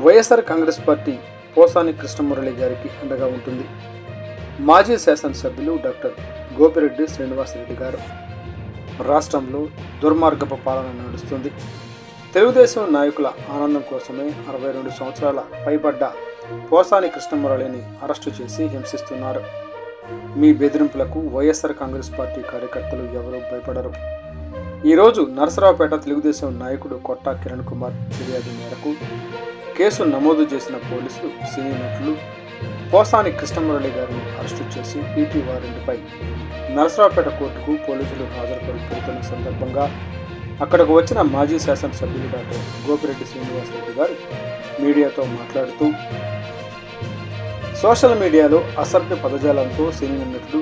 YSR Congress party Posani Krishnamurali గారికి అండగా ఉంటుంది. మాజీ శాసనసభ్యులు డాక్టర్ గోపిరెడ్డి శ్రీనివాసరెడ్డి గారు. రాష్ట్రంలో దుర్మార్గపు పాలన నడుస్తుంది. తెలుగుదేశం నాయకుల ఆనందం కోసమే అరవై రెండు సంవత్సరాల పైబడ్డ పోసాని కృష్ణమురళిని అరెస్టు చేసి హింసిస్తున్నారు. మీ బెదిరింపులకు వైఎస్ఆర్ కాంగ్రెస్ పార్టీ కార్యకర్తలు ఎవరూ భయపడరు. ఈరోజు నరసరావుపేట తెలుగుదేశం నాయకుడు కొట్టా కిరణ్ కుమార్ ఫిర్యాదు మేరకు కేసు నమోదు చేసిన పోలీసులు సినీ నటులు పోసాని కృష్ణమురళి గారిని అరెస్టు చేసి పీటీ వారెంట్పై నరసరావుపేట కోర్టుకు పోలీసులు హాజరుపరుస్తున్న సందర్భంగా అక్కడకు వచ్చిన మాజీ శాసనసభ్యులు డాక్టర్ గోపిరెడ్డి శ్రీనివాసరెడ్డి గారు మీడియాతో మాట్లాడుతూ సోషల్ మీడియాలో అసభ్య పదజాలంతో సినీ నటుడు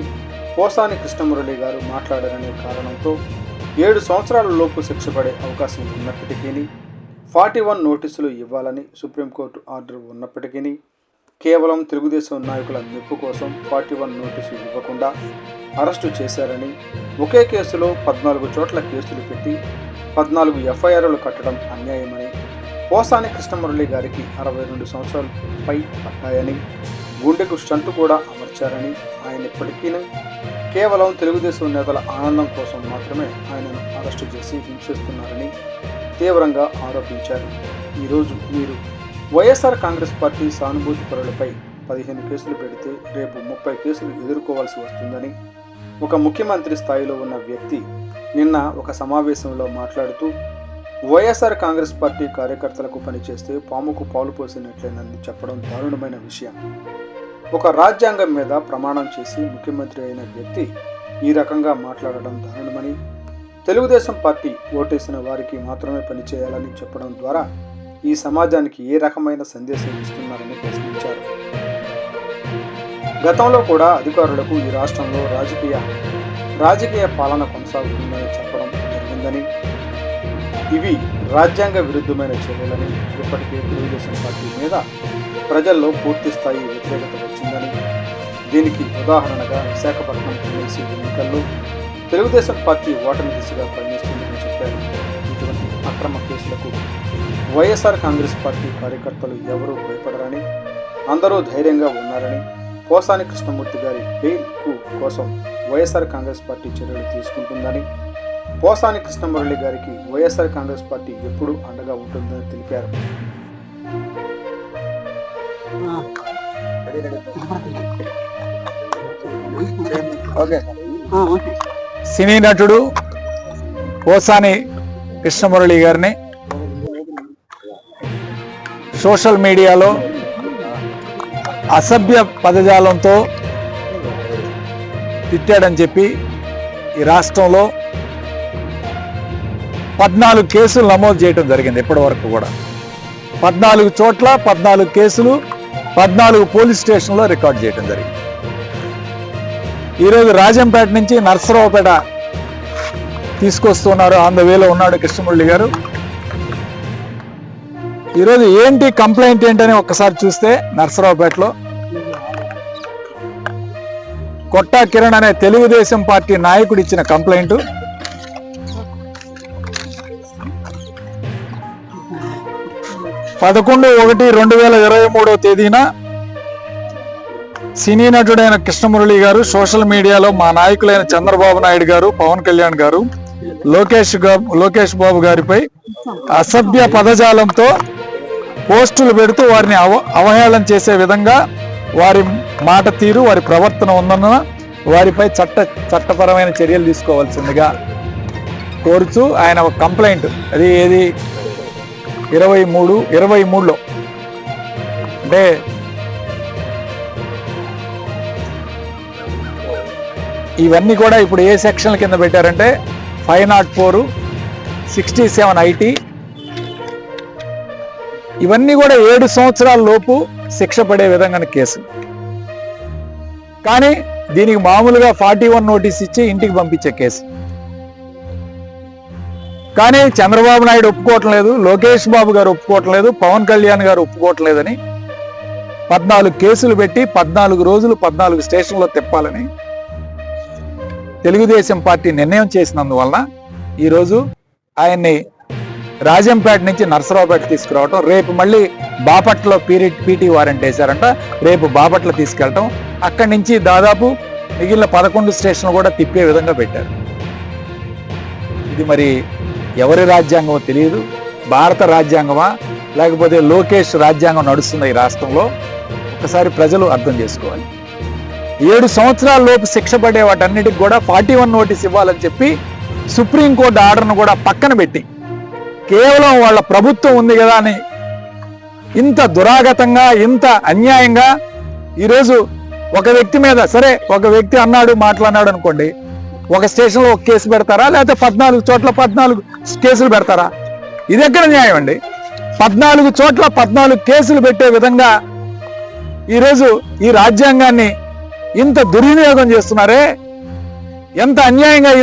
పోసాని కృష్ణమురళి గారు మాట్లాడారనే కారణంతో ఏడు సంవత్సరాల లోపు శిక్ష పడే అవకాశం ఉన్నప్పటికీ ఫార్టీ వన్ నోటీసులు ఇవ్వాలని సుప్రీంకోర్టు ఆర్డర్ ఉన్నప్పటికీ కేవలం తెలుగుదేశం నాయకుల నిప్పు కోసం ఫార్టీ వన్ నోటీసు ఇవ్వకుండా అరెస్టు చేశారని ఒకే కేసులో పద్నాలుగు చోట్ల కేసులు పెట్టి పద్నాలుగు ఎఫ్ఐఆర్లు కట్టడం అన్యాయమని పోసాని కృష్ణమురళి గారికి అరవై రెండు సంవత్సరాలు పై పడ్డాయని గుండెకు స్టంట్ కూడా అమర్చారని ఆయన ఇప్పటికీ కేవలం తెలుగుదేశం నేతల ఆనందం కోసం మాత్రమే ఆయనను అరెస్టు చేసి హింసిస్తున్నారని తీవ్రంగా ఆరోపించారు. ఈరోజు మీరు వైఎస్ఆర్ కాంగ్రెస్ పార్టీ సానుభూతి పరులపై పదిహేను కేసులు పెడితే రేపు ముప్పై కేసులు ఎదుర్కోవాల్సి వస్తుందని ఒక ముఖ్యమంత్రి స్థాయిలో ఉన్న వ్యక్తి నిన్న ఒక సమావేశంలో మాట్లాడుతూ వైఎస్ఆర్ కాంగ్రెస్ పార్టీ కార్యకర్తలకు పనిచేస్తే పాముకు పాలు పోసినట్లేనని చెప్పడం దారుణమైన విషయం. ఒక రాజ్యాంగం మీద ప్రమాణం చేసి ముఖ్యమంత్రి అయిన వ్యక్తి ఈ రకంగా మాట్లాడడం దారుణమని తెలుగుదేశం పార్టీ ఓటేసిన వారికి మాత్రమే పనిచేయాలని చెప్పడం ద్వారా ఈ సమాజానికి ఏ రకమైన సందేశం ఇస్తున్నారని ప్రశ్నించారు. గతంలో కూడా అధికారులకు ఈ రాష్ట్రంలో రాజకీయ రాజకీయ పాలన కొనసాగుతుందని చెప్పడం జరిగిందని ఇవి రాజ్యాంగ విరుద్ధమైన చర్యలని ఇప్పటికే తెలుగుదేశం పార్టీ మీద ప్రజల్లో పూర్తి స్థాయి వ్యతిరేకత వచ్చిందని దీనికి ఉదాహరణగా విశాఖపట్నం ఎమ్మెల్సీ ఎన్నికల్లో తెలుగుదేశం పార్టీ ఓటమి దిశగా పయనిస్తుందని చెప్పారు ఇటువంటి అక్రమ కేసులకు వైఎస్ఆర్ కాంగ్రెస్ పార్టీ కార్యకర్తలు ఎవరూ భయపడరని అందరూ ధైర్యంగా ఉన్నారని పోసాని కృష్ణమూర్తి గారి బెయిల్కు కోసం వైఎస్ఆర్ కాంగ్రెస్ పార్టీ చర్యలు తీసుకుంటుందని పోసాని కృష్ణమురళి గారికి వైఎస్ఆర్ కాంగ్రెస్ పార్టీ ఎప్పుడూ అండగా ఉంటుందని తెలిపారు. సినీ నటుడు పోసాని కృష్ణమురళి గారిని సోషల్ మీడియాలో అసభ్య పదజాలంతో తిట్టాడని చెప్పి ఈ రాష్ట్రంలో పద్నాలుగు కేసులు నమోదు చేయడం జరిగింది ఇప్పటి వరకు కూడా. పద్నాలుగు చోట్ల పద్నాలుగు కేసులు పద్నాలుగు పోలీస్ స్టేషన్లో రికార్డ్ చేయడం జరిగింది. ఈరోజు రాజంపేట నుంచి నర్సరావుపేట తీసుకొస్తున్నారు ఆన్ ద వేలో ఉన్నాడు కృష్ణమురళి గారు. ఈరోజు ఏంటి కంప్లైంట్ ఏంటని ఒక్కసారి చూస్తే నర్సరావుపేటలో కొట్టా కిరణ్ అనే తెలుగుదేశం పార్టీ నాయకుడు ఇచ్చిన కంప్లైంట్. పదకొండు ఒకటి రెండు వేల ఇరవై మూడో తేదీన సినీ నటుడైన కృష్ణమురళి గారు సోషల్ మీడియాలో మా నాయకులైన చంద్రబాబు నాయుడు గారు పవన్ కళ్యాణ్ గారు లోకేష్ లోకేష్ బాబు గారిపై అసభ్య పదజాలంతో పోస్టులు పెడుతూ వారిని అవ అవహేళన చేసే విధంగా వారి మాట తీరు వారి ప్రవర్తన ఉందన్న వారిపై చట్ట చట్టపరమైన చర్యలు తీసుకోవాల్సిందిగా కోరుచూ ఆయన ఒక కంప్లైంట్. అది ఏది? ఇరవై మూడు ఇరవై మూడులో. అంటే ఇవన్నీ కూడా ఇప్పుడు ఏ సెక్షన్ల కింద పెట్టారంటే five not four sixty seven IT. ఇవన్నీ కూడా ఏడు సంవత్సరాల లోపు శిక్ష పడే విధంగా కేసు. కానీ దీనికి మామూలుగా ఫార్టీ వన్ నోటీస్ ఇచ్చి ఇంటికి పంపించే కేసు. కానీ చంద్రబాబు నాయుడు ఒప్పుకోవటం లేదు లోకేష్ బాబు గారు ఒప్పుకోవటం లేదు పవన్ కళ్యాణ్ గారు ఒప్పుకోవటం లేదని పద్నాలుగు కేసులు పెట్టి పద్నాలుగు రోజులు పద్నాలుగు స్టేషన్లో తిప్పాలని తెలుగుదేశం పార్టీ నిర్ణయం చేసినందువలన ఈరోజు ఆయన్ని రాజంపేట నుంచి నర్సరావుపేట తీసుకురావటం రేపు మళ్ళీ బాపట్ల పీరియడ్ పీటీ వారెంట్ వేశారంట. రేపు బాపట్ల తీసుకెళ్ళటం. అక్కడి నుంచి దాదాపు మిగిలిన పదకొండు స్టేషన్లు కూడా తిప్పే విధంగా పెట్టారు. ఇది మరి ఎవరి రాజ్యాంగమో తెలియదు. భారత రాజ్యాంగమా? లేకపోతే లోకేష్ రాజ్యాంగం నడుస్తుంది ఈ రాష్ట్రంలో? ఒకసారి ప్రజలు అర్థం చేసుకోవాలి. ఏడు సంవత్సరాల లోపు శిక్ష పడే వాటన్నిటికి కూడా ఫార్టీ వన్ నోటీస్ ఇవ్వాలని చెప్పి సుప్రీంకోర్టు ఆర్డర్ను కూడా పక్కన పెట్టి కేవలం వాళ్ళ ప్రభుత్వం ఉంది కదా అని ఇంత దురాగతంగా ఇంత అన్యాయంగా ఈరోజు ఒక వ్యక్తి మీద సరే ఒక వ్యక్తి అన్నాడు మాట్లాడినాడు అనుకోండి ఒక స్టేషన్లో ఒక కేసు పెడతారా? లేకపోతే పద్నాలుగు చోట్ల పద్నాలుగు కేసులు పెడతారా? ఇది ఎక్కడ న్యాయం అండి. పద్నాలుగు చోట్ల పద్నాలుగు కేసులు పెట్టే విధంగా ఈరోజు ఈ రాజ్యాంగాన్ని ఇంత దుర్వినియోగం చేస్తున్నారే? ఎంత అన్యాయంగా ఈ